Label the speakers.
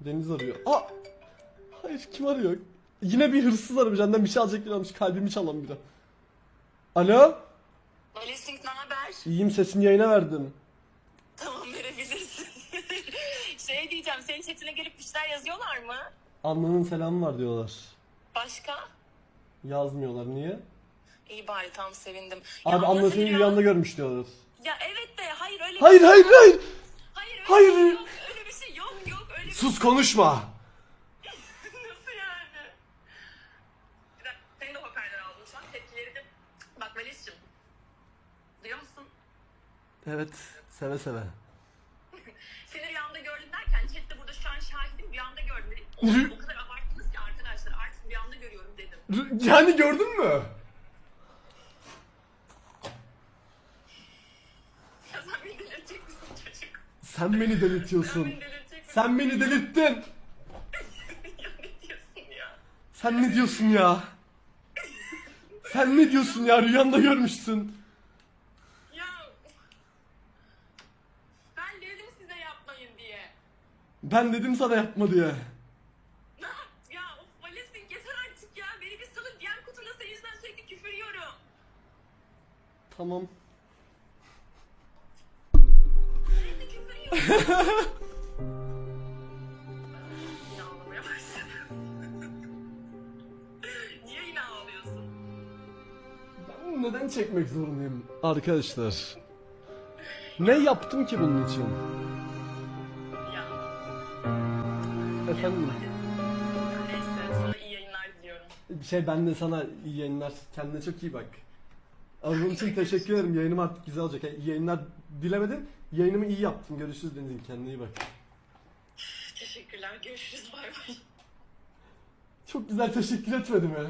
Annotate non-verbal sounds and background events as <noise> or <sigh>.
Speaker 1: Deniz arıyor. Aa! Hayır kim arıyor? Yine bir hırsız aramış. Benden bir şey alacak almış. Kalbimi çalan biri. Alo?
Speaker 2: Melisink ne haber?
Speaker 1: İyiyim sesini yayına verdim.
Speaker 2: Tamam verebilirsin. <laughs> şey diyeceğim senin chatine gelip bir şeyler yazıyorlar mı?
Speaker 1: Anlanın selamı var diyorlar.
Speaker 2: Başka?
Speaker 1: Yazmıyorlar. Niye?
Speaker 2: İyi bari tam sevindim.
Speaker 1: Abi
Speaker 2: ama
Speaker 1: anla
Speaker 2: seni
Speaker 1: seni
Speaker 2: biraz-
Speaker 1: rüyanda görmüş diyorlar.
Speaker 2: Ya evet de hayır öyle
Speaker 1: Hayır
Speaker 2: bir
Speaker 1: hayır hayır.
Speaker 2: Hayır öyle
Speaker 1: hayır.
Speaker 2: bir şey yok.
Speaker 1: Sus konuşma.
Speaker 2: Nasıl yani? Bir dakika senin de hoparlör aldım şu an tepkileri de... Bak Melis'cim. Duyuyor musun?
Speaker 1: Evet seve seve. <laughs>
Speaker 2: Seni rüyamda gördüm derken chatte burada şu an şahidim rüyamda gördüm dedim. O, o kadar abarttınız ki arkadaşlar artık rüyamda görüyorum dedim.
Speaker 1: Yani gördün mü?
Speaker 2: Ya sen beni delirtecek misin çocuk?
Speaker 1: Sen beni
Speaker 2: Sen
Speaker 1: delirtiyorsun.
Speaker 2: beni delirtecek?
Speaker 1: Sen beni delirttin. Sen ne diyorsun ya? Sen ne diyorsun ya? Rüyanda görmüşsün.
Speaker 2: Ya ben dedim size yapmayın diye.
Speaker 1: Ben dedim sana yapma diye.
Speaker 2: Ne yap? Ya of Valesin yeter artık ya. Beni bir salın DM kutuna senin yüzünden sürekli küfür yiyorum.
Speaker 1: Tamam.
Speaker 2: Sürekli küfür yiyorum. <laughs>
Speaker 1: Neden çekmek zorundayım? Arkadaşlar. Ne yaptım ki bunun için?
Speaker 2: Ya.
Speaker 1: Efendim?
Speaker 2: Neyse sana iyi yayınlar diliyorum.
Speaker 1: Şey ben de sana iyi yayınlar. Kendine çok iyi bak. Aradığın için teşekkür ederim. Yayınım artık güzel olacak. İyi yayınlar dilemedim. Yayınımı iyi yaptım. Görüşürüz Deniz'im. Kendine iyi bak.
Speaker 2: Teşekkürler. Görüşürüz. Bay bay.
Speaker 1: Çok güzel teşekkür etmedim ya.